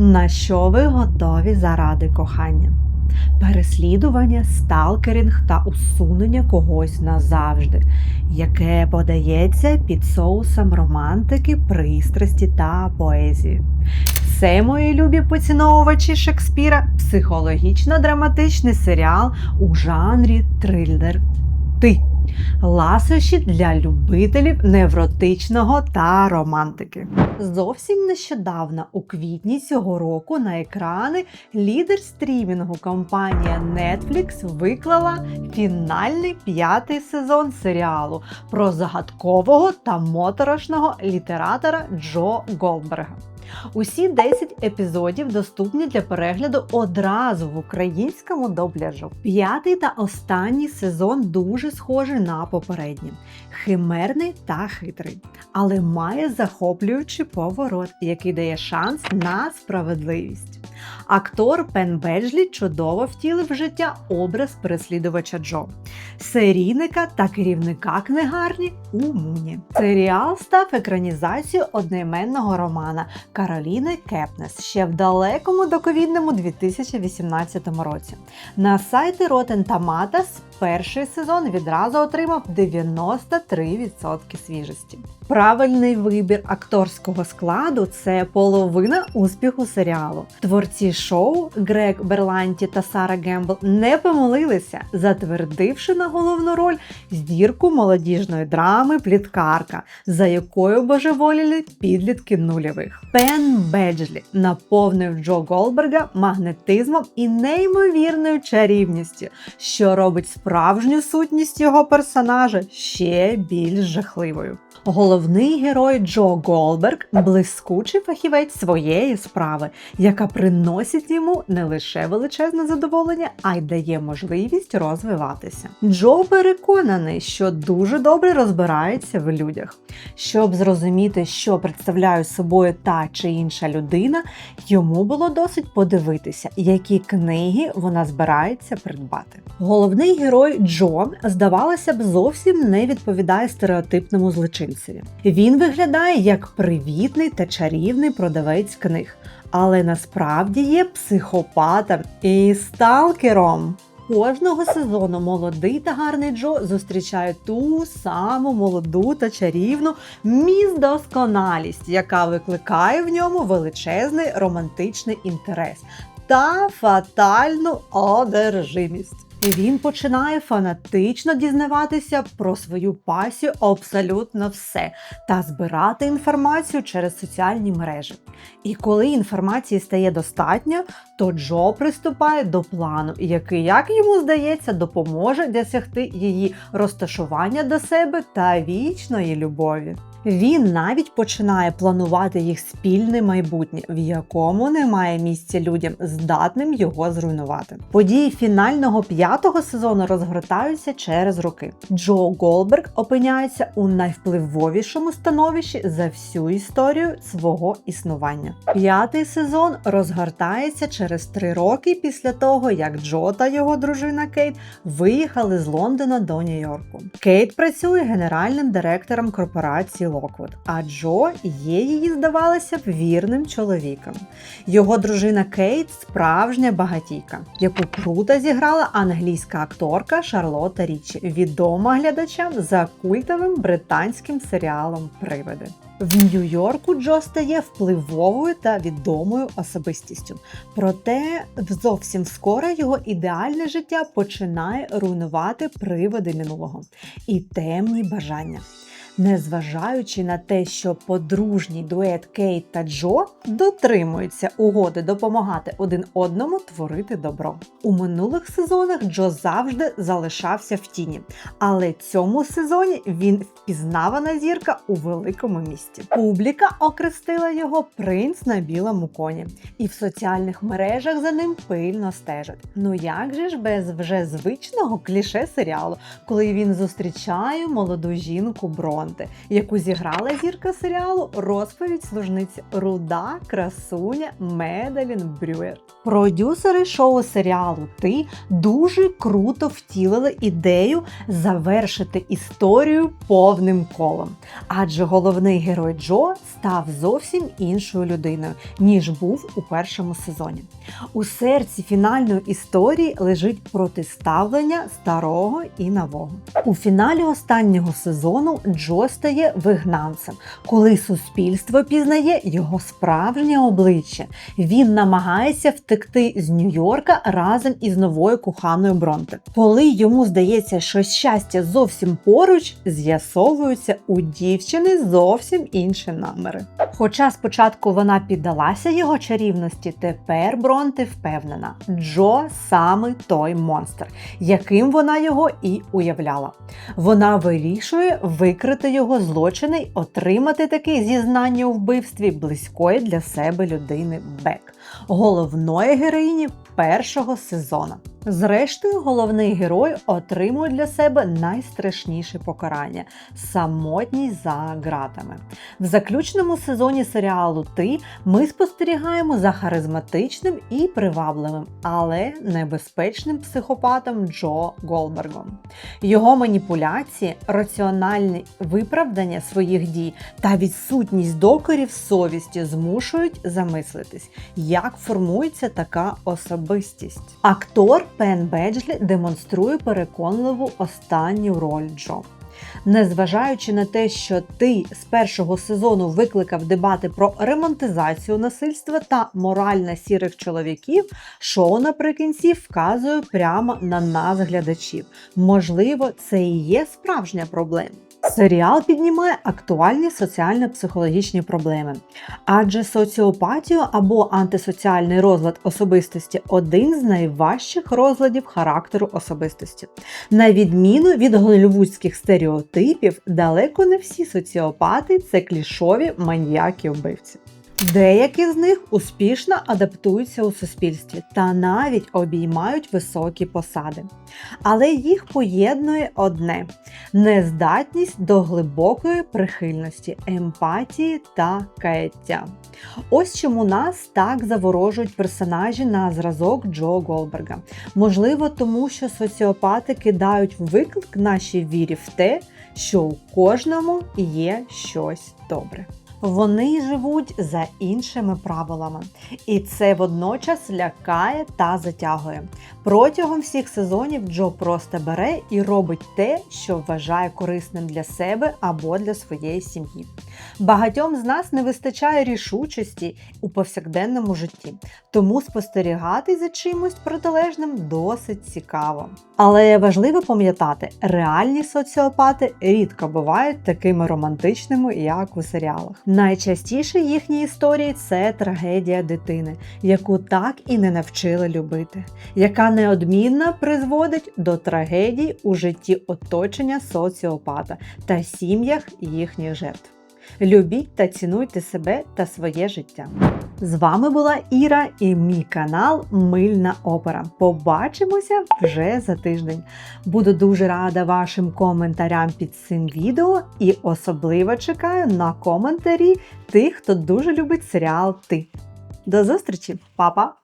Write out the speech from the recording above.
На що ви готові заради кохання? Переслідування, сталкерінг та усунення когось назавжди, яке подається під соусом романтики, пристрасті та поезії. Це, мої любі поціновувачі Шекспіра, психологічно-драматичний серіал у жанрі трилер. Ти. Ласощі для любителів невротичного та романтики. Зовсім нещодавно, у квітні цього року, на екрани лідер стрімінгу компанія Netflix виклала фінальний п'ятий сезон серіалу про загадкового та моторошного літератора Джо Голдберга. Усі 10 епізодів доступні для перегляду одразу в українському дубляжу. П'ятий та останній сезон дуже схожий на попередні. химерний та хитрий, але має захоплюючий поворот, який дає шанс на справедливість. Актор Пен Беджлі чудово втілив в життя образ переслідувача Джо, серійника та керівника книгарні у Муні. Серіал став екранізацією одноіменного романа Кароліни Кепнес ще в далекому доковідному 2018 році. На сайті Rotten Tomatoes перший сезон відразу отримав 93% свіжості. Правильний вибір акторського складу це половина успіху серіалу. Творці шоу Грег Берланті та Сара Гембл не помилилися, затвердивши на головну роль зірку молодіжної драми Пліткарка, за якою божеволіли підлітки нульових. Пен Беджлі наповнив Джо Голберга магнетизмом і неймовірною чарівністю, що робить справжню сутність його персонажа ще більш жахливою. Головний герой Джо Голберг блискучий фахівець своєї справи, яка приносить йому не лише величезне задоволення, а й дає можливість розвиватися. Джо переконаний, що дуже добре розбирається в людях. Щоб зрозуміти, що представляє собою та чи інша людина, йому було досить подивитися, які книги вона збирається придбати. Головний герой Джо, здавалося б, зовсім не відповідає стереотипному злочинцеві. Він виглядає як привітний та чарівний продавець книг, але насправді є психопатом і сталкером. Кожного сезону молодий та гарний Джо зустрічає ту саму молоду та чарівну міс досконалість, яка викликає в ньому величезний романтичний інтерес та фатальну одержимість. Він починає фанатично дізнаватися про свою пасію абсолютно все та збирати інформацію через соціальні мережі. І коли інформації стає достатньо, то Джо приступає до плану, який, як йому здається, допоможе досягти її розташування до себе та вічної любові. Він навіть починає планувати їх спільне майбутнє, в якому немає місця людям, здатним його зруйнувати. Події фінального п'ятого сезону розгортаються через роки. Джо Голберг опиняється у найвпливовішому становищі за всю історію свого існування. П'ятий сезон розгортається через три роки після того, як Джо та його дружина Кейт виїхали з Лондона до Нью-Йорку. Кейт працює генеральним директором корпорації Локвуд, а Джо є її, здавалося б, вірним чоловіком. Його дружина Кейт справжня багатійка, яку круто зіграла англійська акторка Шарлотта Річ, відома глядачам за культовим британським серіалом Привиди. В Нью-Йорку Джо стає впливовою та відомою особистістю. Проте зовсім скоро його ідеальне життя починає руйнувати приводи минулого і темні бажання. Незважаючи на те, що подружній дует Кейт та Джо дотримуються угоди допомагати один одному творити добро. У минулих сезонах Джо завжди залишався в тіні, але цьому сезоні він впізнавана зірка у великому місті. Публіка окрестила його принц на білому коні, і в соціальних мережах за ним пильно стежать. Ну як же ж без вже звичного кліше серіалу, коли він зустрічає молоду жінку Брон? Бронте, яку зіграла зірка серіалу Розповідь служниці Руда Красуня Медалін Брюер. Продюсери шоу серіалу Ти дуже круто втілили ідею завершити історію повним колом. Адже головний герой Джо став зовсім іншою людиною, ніж був у першому сезоні. У серці фінальної історії лежить протиставлення старого і нового. У фіналі останнього сезону Джо стає вигнанцем, коли суспільство пізнає його справжнє обличчя. Він намагається втекти з Нью-Йорка разом із новою коханою Бронте. Коли йому здається, що щастя зовсім поруч, з'ясовуються у дівчини зовсім інші наміри. Хоча спочатку вона піддалася його чарівності, тепер Бронте впевнена, Джо саме той монстр, яким вона його і уявляла. Вона вирішує викрити його злочини й отримати таке зізнання у вбивстві близької для себе людини Бек, головної героїні першого сезону. Зрештою, головний герой отримує для себе найстрашніше покарання самотність за ґратами. В заключному сезоні серіалу Ти ми спостерігаємо за харизматичним і привабливим, але небезпечним психопатом Джо Голбергом. Його маніпуляції, раціональне виправдання своїх дій та відсутність докорів совісті змушують замислитись, як формується така особистість. Актор Пен Беджлі демонструє переконливу останню роль Джо. Незважаючи на те, що ти з першого сезону викликав дебати про ремонтизацію насильства та моральне сірих чоловіків, шоу наприкінці вказує прямо на нас, глядачів. Можливо, це і є справжня проблема. Серіал піднімає актуальні соціально-психологічні проблеми, адже соціопатію або антисоціальний розлад особистості один з найважчих розладів характеру особистості. На відміну від голівудських стереотипів, далеко не всі соціопати це клішові маньяки-вбивці. Деякі з них успішно адаптуються у суспільстві та навіть обіймають високі посади. Але їх поєднує одне нездатність до глибокої прихильності, емпатії та каяття. Ось чому нас так заворожують персонажі на зразок Джо Голберга. Можливо, тому що соціопати кидають виклик нашій вірі в те, що у кожному є щось добре. Вони живуть за іншими правилами, і це водночас лякає та затягує. Протягом всіх сезонів Джо просто бере і робить те, що вважає корисним для себе або для своєї сім'ї. Багатьом з нас не вистачає рішучості у повсякденному житті, тому спостерігати за чимось протилежним досить цікаво. Але важливо пам'ятати, реальні соціопати рідко бувають такими романтичними, як у серіалах. Найчастіше їхні історії це трагедія дитини, яку так і не навчили любити, яка неодмінно призводить до трагедій у житті оточення соціопата та сім'ях їхніх жертв. Любіть та цінуйте себе та своє життя. З вами була Іра і мій канал Мильна Опера. Побачимося вже за тиждень. Буду дуже рада вашим коментарям під цим відео і особливо чекаю на коментарі тих, хто дуже любить серіал Ти. До зустрічі, Па-па!